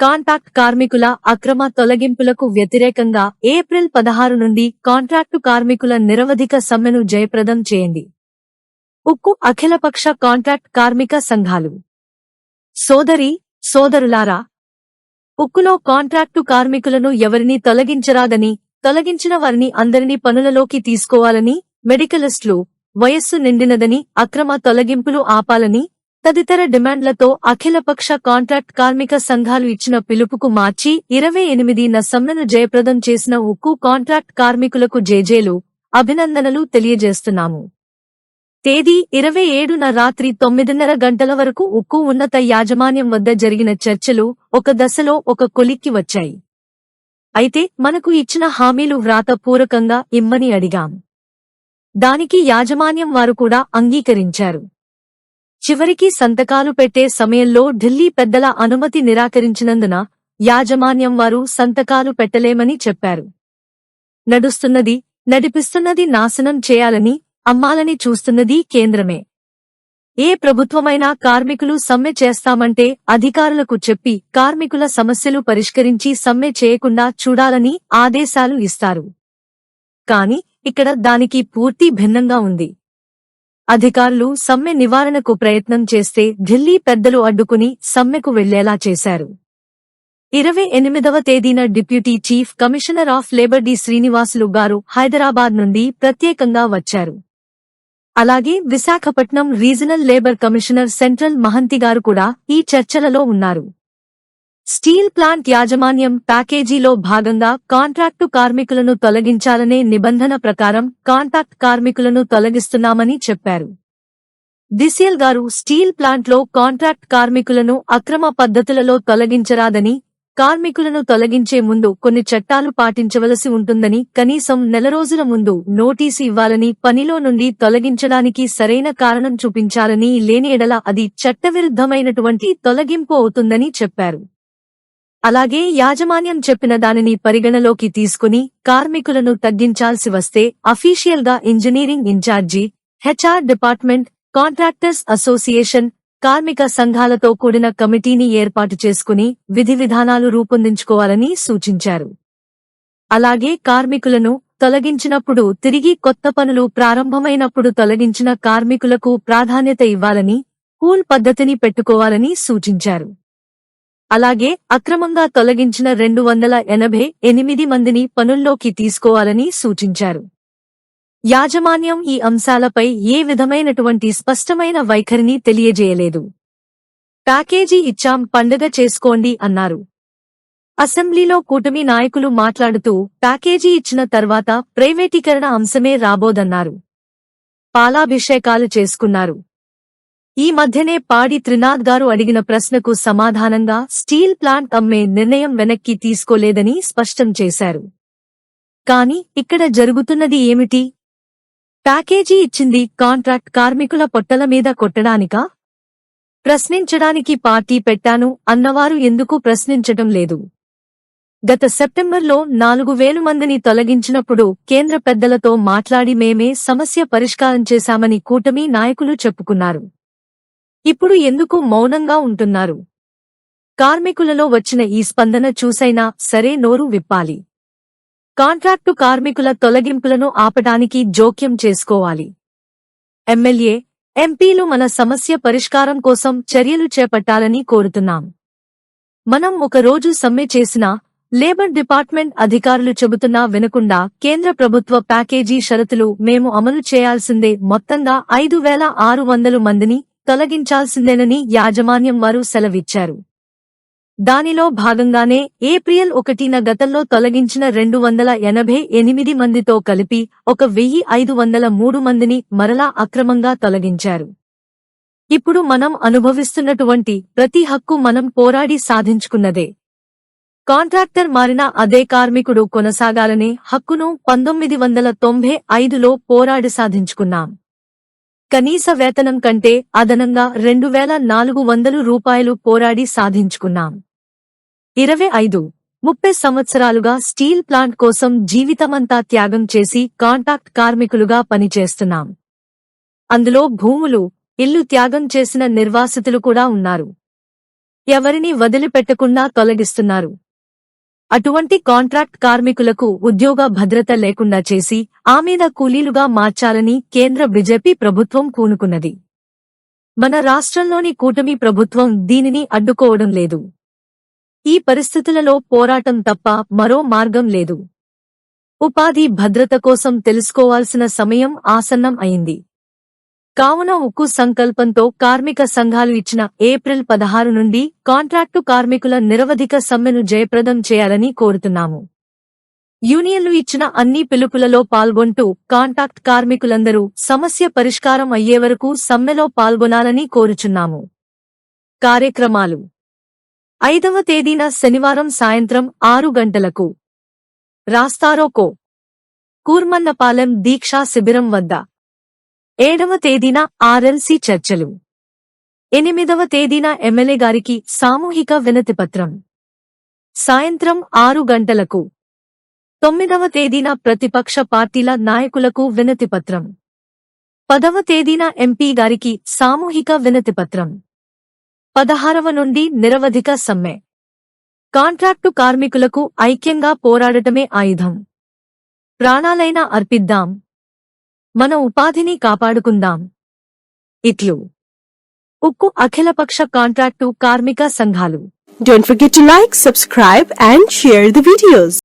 Contract కార్మికుల అక్రమ తొలగింపులకు వ్యతిరేకంగా ఏప్రిల్ పదహారు నుండి కాంట్రాక్టు కార్మికుల నిరవధిక సమ్మెను జయప్రదం చేయండి. ఉక్కు అఖిలపక్ష కాంట్రాక్ట్ కార్మిక సంఘాలు. సోదరి సోదరులారా ఉక్కులో కాంట్రాక్టు కార్మికులను ఎవరిని తొలగించరాదని తొలగించిన వారిని అందరినీ పనులలోకి తీసుకోవాలని మెడికలిస్టులు వయస్సు నిండినదని అక్రమ తొలగింపులు ఆపాలని తదితర డిమాండ్లతో అఖిలపక్ష కాంట్రాక్ట్ కార్మిక సంఘాలు ఇచ్చిన పిలుపుకు మార్చి ఇరవై ఎనిమిదిన సమ్మెను జయప్రదం చేసిన ఉక్కు కాంట్రాక్ట్ కార్మికులకు జేజేలు అభినందనలు తెలియజేస్తున్నాము. తేదీ ఇరవై ఏడున రాత్రి తొమ్మిదిన్నర గంటల వరకు ఉక్కు ఉన్నత యాజమాన్యం వద్ద జరిగిన చర్చలు ఒక దశలో ఒక కొలిక్కి వచ్చాయి. అయితే మనకు ఇచ్చిన హామీలు వ్రాతపూర్వకంగా ఇమ్మని అడిగాం. దానికి యాజమాన్యం వారు కూడా అంగీకరించారు. చివరికి సంతకాలు పెట్టే సమయంలో ఢిల్లీ పెద్దల అనుమతి నిరాకరించినందున యాజమాన్యం వారు సంతకాలు పెట్టలేమని చెప్పారు. నడుస్తున్నది నడిపిస్తున్నది నాశనం చేయాలని అమ్మాలని చూస్తున్నది కేంద్రమే. ఏ ప్రభుత్వమైనా కార్మికులు సమ్మె చేస్తామంటే అధికారులకు చెప్పి కార్మికుల సమస్యలు పరిష్కరించి సమ్మె చేయకుండా చూడాలని ఆదేశాలు ఇస్తారు. కాని ఇక్కడ దానికి పూర్తి భిన్నంగా ఉంది. అధికారులు సమ్మె నివారణకు ప్రయత్నం చేస్తే ఢిల్లీ పెద్దలు అడ్డుకుని సమ్మెకు వెళ్ళేలా చేశారు. ఇరవై ఎనిమిదవ తేదీన deputy chief commissioner of labour D Srinivasulu garu Hyderabad నుండి ప్రత్యేకంగా వచ్చారు. అలాగే Visakhapatnam regional labour commissioner central Mahanti garu కూడా ఈ చర్చలలో ఉన్నారు. స్టీల్ ప్లాంట్ యాజమాన్యం ప్యాకేజీలో భాగంగా కాంట్రాక్టు కార్మికులను తొలగించాలనే నిబంధన ప్రకారం కాంట్రాక్ట్ కార్మికులను తొలగిస్తున్నామని చెప్పారు. దిసియల్ గారు స్టీల్ ప్లాంట్లో కాంట్రాక్ట్ కార్మికులను అక్రమ పద్ధతులలో తొలగించరాదని కార్మికులను తొలగించే ముందు కొన్ని చట్టాలు పాటించవలసి ఉంటుందని కనీసం నెల రోజుల ముందు నోటీసు ఇవ్వాలని పనిలో నుండి తొలగించడానికి సరైన కారణం చూపించాలని లేని ఎడల అది చట్టవిరుద్ధమైనటువంటి తొలగింపు అవుతుందని చెప్పారు. అలాగే యాజమాన్యం చెప్పిన దానిని పరిగణలోకి తీసుకుని కార్మికులను తగ్గించాల్సి వస్తే అఫీషియల్గా engineering incharge HR department contractors association కార్మిక సంఘాలతో కూడిన కమిటీని ఏర్పాటు చేసుకుని విధి విధానాలు రూపొందించుకోవాలని సూచించారు. అలాగే కార్మికులను తొలగించినప్పుడు తిరిగి కొత్త పనులు ప్రారంభమైనప్పుడు తొలగించిన కార్మికులకు ప్రాధాన్యత ఇవ్వాలని కూల్ పద్ధతిని పెట్టుకోవాలని సూచించారు. అలాగే అక్రమంగా తొలగించిన రెండు వందల ఎనభై ఎనిమిది మందిని పనుల్లోకి తీసుకోవాలని సూచించారు. యాజమాన్యం ఈ అంశాలపై ఏ విధమైనటువంటి స్పష్టమైన వైఖరిని తెలియజేయలేదు. ప్యాకేజీ ఇచ్చాం పండుగ చేసుకోండి అన్నారు. అసెంబ్లీలో కూటమి నాయకులు మాట్లాడుతూ ప్యాకేజీ ఇచ్చిన తర్వాత ప్రైవేటీకరణ అంశమే రాబోదన్నారు. పాలాభిషేకాలు చేసుకున్నారు. ఈ మధ్యనే పాడి త్రినాథ్ గారు అడిగిన ప్రశ్నకు సమాధానంగా స్టీల్ ప్లాంట్ అమ్మే నిర్ణయం వెనక్కి తీసుకోలేదని స్పష్టం చేశారు. కాని ఇక్కడ జరుగుతున్నది ఏమిటి? ప్యాకేజీ ఇచ్చింది కాంట్రాక్ట్ కార్మికుల పొట్టల మీద కొట్టడానికా? ప్రశ్నించడానికి పార్టీ పెట్టాను అన్నవారు ఎందుకు ప్రశ్నించటం లేదు? గత సెప్టెంబర్లో నాలుగు వేలు మందిని తొలగించినప్పుడు కేంద్ర పెద్దలతో మాట్లాడి మేమే సమస్య పరిష్కారం చేశామని కూటమి నాయకులు చెప్పుకున్నారు. ఇప్పుడు ఎందుకు మౌనంగా ఉంటున్నారు? కార్మికులలో వచ్చిన ఈ స్పందన చూసైనా సరే నోరు విప్పాలి. కాంట్రాక్టు కార్మికుల తొలగింపులను ఆపడానికి జోక్యం చేసుకోవాలి. ఎమ్మెల్యే ఎంపీలు మన సమస్య పరిష్కారం కోసం చర్యలు చేపట్టాలని కోరుతున్నాం. మనం ఒక రోజు సమ్మె చేసినా లేబర్ డిపార్ట్మెంట్ అధికారులు చెబుతున్నా వినకుండా కేంద్ర ప్రభుత్వ ప్యాకేజీ షరతులు మేము అమలు చేయాల్సిందే మొత్తంగా ఐదు వేల ఆరు వందలు మందిని తొలగించాల్సిందేనని యాజమాన్యం వారు సెలవిచ్చారు. దానిలో భాగంగానే ఏప్రిల్ ఒకటిన గతంలో తొలగించిన రెండు వందల ఎనభై ఎనిమిది మందితో కలిపి ఒక వెయ్యి ఐదు వందల మూడు మందిని మరలా అక్రమంగా తొలగించారు. ఇప్పుడు మనం అనుభవిస్తున్నటువంటి ప్రతి హక్కు మనం పోరాడి సాధించుకున్నదే. కాంట్రాక్టర్ మారిన అదే కార్మికుడు కొనసాగాలనే హక్కును పంతొమ్మిది వందల తొంభై ఐదులో పోరాడి సాధించుకున్నాం. కనీస వేతనం కంటే అదనంగా రెండు వేల నాలుగు వందలు రూపాయలు పోరాడి సాధించుకున్నాం. ఇరవై ఐదు ముప్పై సంవత్సరాలుగా స్టీల్ ప్లాంట్ కోసం జీవితమంతా త్యాగం చేసి కాంట్రాక్ట్ కార్మికులుగా పనిచేస్తున్నాం. అందులో భూములు ఇల్లు త్యాగం చేసిన నిర్వాసితులు కూడా ఉన్నారు. ఎవరిని వదిలిపెట్టకుండా తొలగిస్తున్నారు. అటువంటి కాంట్రాక్ట్ కార్మికులకు ఉద్యోగ భద్రత లేకుండా చేసి ఆ మీద కూలీలుగా మార్చాలని కేంద్ర బీజేపీ ప్రభుత్వం కూనుకున్నది. మన రాష్ట్రంలోని కూటమి ప్రభుత్వం దీనిని అడ్డుకోవడం లేదు. ఈ పరిస్థితులలో పోరాటం తప్ప మరో మార్గం లేదు. ఉపాధి భద్రత కోసం తెలుసుకోవాల్సిన సమయం ఆసన్నం అయింది. కావున ఉక్కు సంకల్పంతో కార్మిక సంఘాలు ఇచ్చిన ఏప్రిల్ పదహారు నుండి కాంట్రాక్టు కార్మికుల నిరవధిక సమ్మెను జయప్రదం చేయాలని కోరుతున్నాము. యూనియన్లు ఇచ్చిన అన్ని పిలుపులలో పాల్గొంటూ కాంట్రాక్ట్ కార్మికులందరూ సమస్య పరిష్కారం అయ్యే వరకు సమ్మెలో పాల్గొనాలని కోరుచున్నాము. కార్యక్రమాలు. ఐదవ తేదీన శనివారం సాయంత్రం ఆరు గంటలకు. రాస్తారోకో. కూర్మన్నపాలెం దీక్షా శిబిరం వద్ద. ఏడవ తేదీన ఆర్ఎల్సీ చర్చలు. ఎనిమిదవ తేదీన ఎమ్మెల్యే గారికి సామూహిక వినతిపత్రం. సాయంత్రం ఆరు గంటలకు. తొమ్మిదవ తేదీన ప్రతిపక్ష పార్టీల నాయకులకు వినతిపత్రం. పదవ తేదీన ఎంపీ గారికి సామూహిక వినతిపత్రం. పదహారవ నుండి నిరవధిక సమ్మె. కాంట్రాక్టు కార్మికులకు ఐక్యంగా పోరాడటమే ఆయుధం. ప్రాణాలైనా అర్పిద్దాం. మన ఉపాధిని కాపాడుకుందాం. ఇట్లు. ఉక్కు అఖిలపక్ష కాంట్రాక్టు కార్మిక సంఘాలు. Don't forget to like subscribe and share the videos